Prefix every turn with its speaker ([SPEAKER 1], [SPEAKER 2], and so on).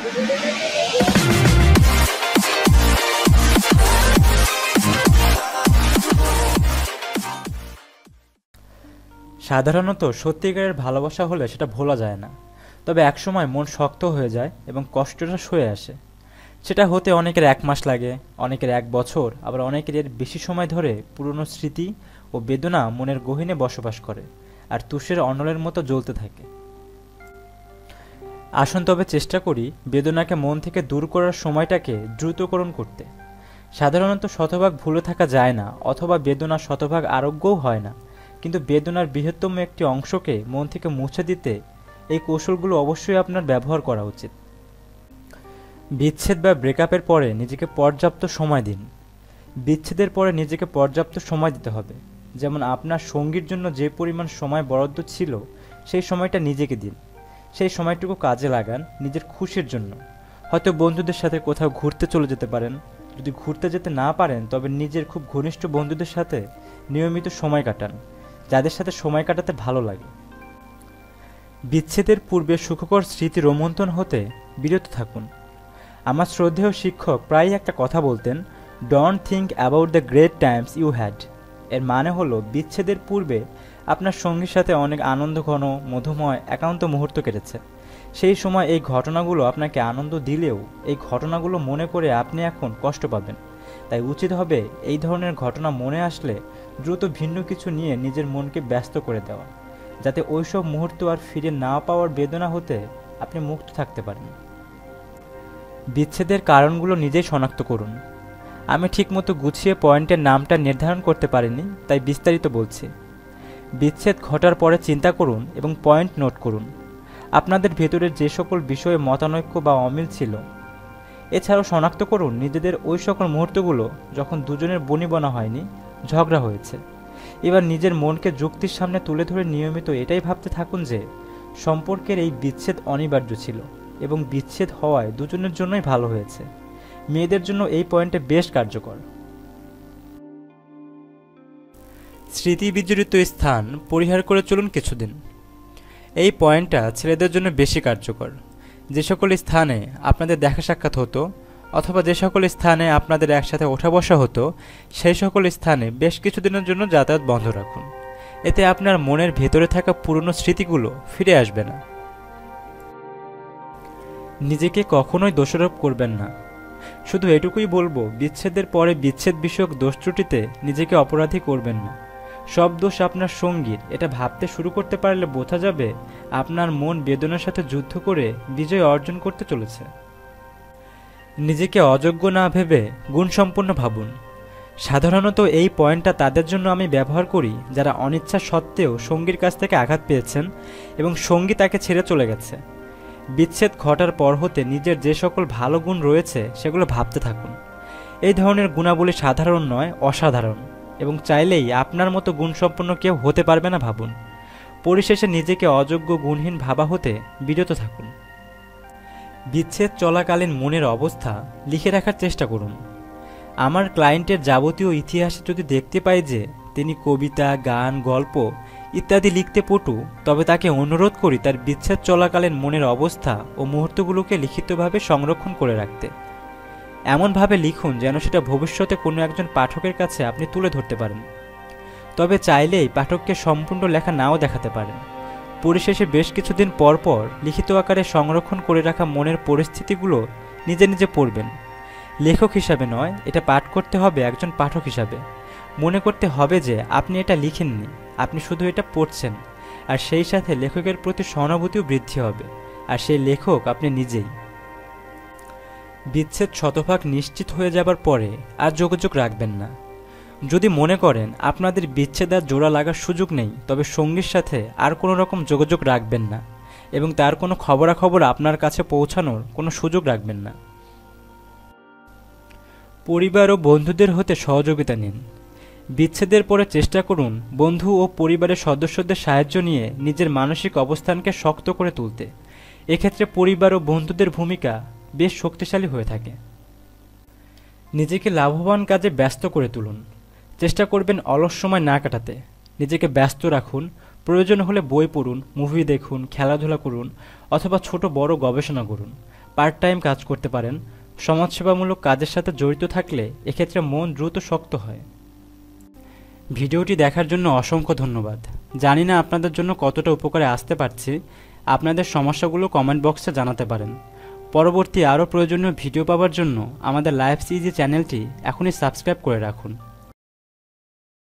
[SPEAKER 1] সাধারণত সত্যিকারের ভালোবাসা হলে সেটা ভোলা যায় না। তবে একসময় মন শক্ত হয়ে যায় এবং কষ্টটা সয়ে আসে। সেটা হতে অনেকের এক মাস লাগে, অনেকের এক বছর, আবার অনেকের এর বেশি সময় ধরে পুরনো স্মৃতি ও বেদনা মনের গহীনে বসবাস করে, আর তুষের অনলের মতো জ্বলতে থাকে। আসুন তবে চেষ্টা করি বেদনাকে মন থেকে দূর করার সময়টাকে দ্রুতকরণ করতে। সাধারণত শতভাগ ভুলে থাকা যায় না, অথবা বেদনা শতভাগ আরোগ্যও হয় না। কিন্তু বেদনার বৃহত্তম একটি অংশকে মন থেকে মুছে দিতে এই কৌশলগুলো অবশ্যই আপনার ব্যবহার করা উচিত। বিচ্ছেদ বা ব্রেকআপের পরে নিজেকে পর্যাপ্ত সময় দিন। বিচ্ছেদের পরে নিজেকে পর্যাপ্ত সময় দিতে হবে। যেমন আপনার সঙ্গীর জন্য যে পরিমাণ সময় বরাদ্দ ছিল, সেই সময়টা নিজেকে দিন। সেই সময়টুকু কাজে লাগান নিজের খুশির জন্য। হয়তো বন্ধুদের সাথে কোথাও ঘুরতে চলে যেতে পারেন। যদি ঘুরতে যেতে না পারেন, তবে নিজের খুব ঘনিষ্ঠ বন্ধুদের সাথে নিয়মিত সময় কাটান, যাদের সাথে সময় কাটাতে ভালো লাগে। বিচ্ছেদের পূর্বে সুখকর স্মৃতি রোমন্থন হতে বিরত থাকুন। আমার শ্রদ্ধেয় শিক্ষক প্রায়ই একটা কথা বলতেন don't think about the great times you had এর মানে হলো, বিচ্ছেদের পূর্বে আপনার সঙ্গীর সাথে অনেক আনন্দ ঘন, মধুময় একান্ত মুহূর্ত কেটেছে। সেই সময় এই ঘটনাগুলো আপনাকে আনন্দ দিলেও, এই ঘটনাগুলো মনে করে আপনি এখন কষ্ট পাবেন। তাই উচিত হবে এই ধরনের ঘটনা মনে আসলে দ্রুত ভিন্ন কিছু নিয়ে নিজের মনকে ব্যস্ত করে দেওয়া, যাতে ওইসব মুহূর্ত আর ফিরে না পাওয়ার বেদনা হতে আপনি মুক্ত থাকতে পারেন। বিচ্ছেদের কারণগুলো নিজেই শনাক্ত করুন। আমি ঠিকমতো গুছিয়ে পয়েন্টের নামটা নির্ধারণ করতে পারিনি, তাই বিস্তারিত বলছি। বিচ্ছেদ ঘটার পরে চিন্তা করুন এবং পয়েন্ট নোট করুন। আপনাদের ভেতরের যে সকল বিষয়ে মতানৈক্য বা অমিল ছিল, এছাড়াও শনাক্ত করুন নিজেদের ওই সকল মুহূর্তগুলো যখন দুজনের বনিবনা হয়নি, ঝগড়া হয়েছে। এবার নিজের মনকে যুক্তির সামনে তুলে ধরে নিয়মিত এটাই ভাবতে থাকুন যে, সম্পর্কের এই বিচ্ছেদ অনিবার্য ছিল এবং বিচ্ছেদ হওয়ায় দুজনের জন্যই ভালো হয়েছে। মেয়েদের জন্য এই পয়েন্টে বেশ কার্যকর। স্মৃতি বিজড়িত স্থান পরিহার করে চলুন কিছুদিন। এই পয়েন্টটা ছেলেদের জন্য বেশি কার্যকর। যে সকল স্থানে আপনাদের দেখা সাক্ষাৎ হতো অথবা যে সকল স্থানে আপনাদের একসাথে ওঠা বসা হতো, সেই সকল স্থানে বেশ কিছুদিনের জন্য যাতায়াত বন্ধ রাখুন। এতে আপনার মনের ভেতরে থাকা পুরনো স্মৃতিগুলো ফিরে আসবে না। নিজেকে কখনোই দোষারোপ করবেন না। শুধু এটুকুই বলব, বিচ্ছেদের পরে বিচ্ছেদ বিষয়ক দোষ ত্রুটিতে নিজেকে অপরাধী করবেন না। সব দোষ আপনার সঙ্গীর। এটা ভাবতে শুরু করতে পারলে বোঝা যাবে আপনার মন বেদনার সাথে যুদ্ধ করে বিজয় অর্জন করতে চলেছে। নিজেকে অযোগ্য না ভেবে গুণসম্পন্ন ভাবুন। সাধারণত এই পয়েন্টটা তাদের জন্য আমি ব্যবহার করি যারা অনিচ্ছা সত্ত্বেও সঙ্গীর কাছ থেকে আঘাত পেয়েছেন এবং সঙ্গী তাকে ছেড়ে চলে গেছে। বিচ্ছেদ ঘটার পর হতে নিজের যে সকল ভালো গুণ রয়েছে সেগুলো ভাবতে থাকুন। এই ধরনের গুণাবলী সাধারণ নয়, অসাধারণ। এবং চাইলেই আপনার মতো গুণসম্পন্ন কেউ হতে পারবে না ভাবুন। পরিশেষে নিজেকে অযোগ্য গুণহীন ভাবা হতে বিরত থাকুন। বিচ্ছেদ চলাকালীন মনের অবস্থা লিখে রাখার চেষ্টা করুন। আমার ক্লায়েন্টের যাবতীয় ইতিহাসে যদি দেখতে পাই যে তিনি কবিতা, গান, গল্প ইত্যাদি লিখতে পটু, তবে তাকে অনুরোধ করি তার বিচ্ছেদ চলাকালীন মনের অবস্থা ও মুহূর্তগুলোকে লিখিতভাবে সংরক্ষণ করে রাখতে। এমনভাবে লিখুন যেন সেটা ভবিষ্যতে কোনো একজন পাঠকের কাছে আপনি তুলে ধরতে পারেন। তবে চাইলেই পাঠককে সম্পূর্ণ লেখা নাও দেখাতে পারেন। পরিশেষে বেশ কিছুদিন পর পর লিখিত আকারে সংরক্ষণ করে রাখা মনের পরিস্থিতিগুলো নিজে নিজে পড়বেন। লেখক হিসাবে নয়, এটা পাঠ করতে হবে একজন পাঠক হিসাবে। মনে করতে হবে যে আপনি এটা লিখেননি, আপনি শুধু এটা পড়ছেন, আর সেই সাথে লেখকের প্রতি সহানুভূতিও বৃদ্ধি হবে, আর সেই লেখক আপনি নিজেই। বিচ্ছেদ শতভাগ নিশ্চিত হয়ে যাবার পরে আর যোগাযোগ রাখবেন না। যদি মনে করেন আপনাদের বিচ্ছেদ আর জোড়া লাগার সুযোগ নেই, তবে সঙ্গীর সাথে আর কোনো রকম যোগাযোগ রাখবেন না এবং তার কোনো খবরাখবর আপনার কাছে পৌঁছানোর কোনো সুযোগ রাখবেন না। পরিবার ও বন্ধুদের হতে সহযোগিতা নিন। বিচ্ছেদের পরে চেষ্টা করুন বন্ধু ও পরিবারের সদস্যদের সাহায্য নিয়ে নিজের মানসিক অবস্থানকে শক্ত করে তুলতে। এক্ষেত্রে পরিবার ও বন্ধুদের ভূমিকা বেশ শক্তিশালী হয়ে থাকে। নিজেকে লাভবান কাজে ব্যস্ত করে তুলুন। চেষ্টা করবেন অলস সময় না কাটাতে। নিজেকে ব্যস্ত রাখুন। প্রয়োজন হলে বই পড়ুন, মুভি দেখুন, খেলাধুলা করুন, অথবা ছোট বড় গবেষণা করুন। পার্ট টাইম কাজ করতে পারেন। সমাজসেবামূলক কাজের সাথে জড়িত থাকলে এক্ষেত্রে মন দ্রুত শক্ত হয়। ভিডিওটি দেখার জন্য অসংখ্য ধন্যবাদ। জানি না আপনাদের জন্য কতটা উপকারে আসতে পারছি। আপনাদের সমস্যাগুলো কমেন্ট বক্সে জানাতে পারেন। পরবর্তী আরও প্রয়োজনীয় ভিডিও পাওয়ার জন্য আমাদের লাইভ সিজি চ্যানেলটি এখনই সাবস্ক্রাইব করে রাখুন।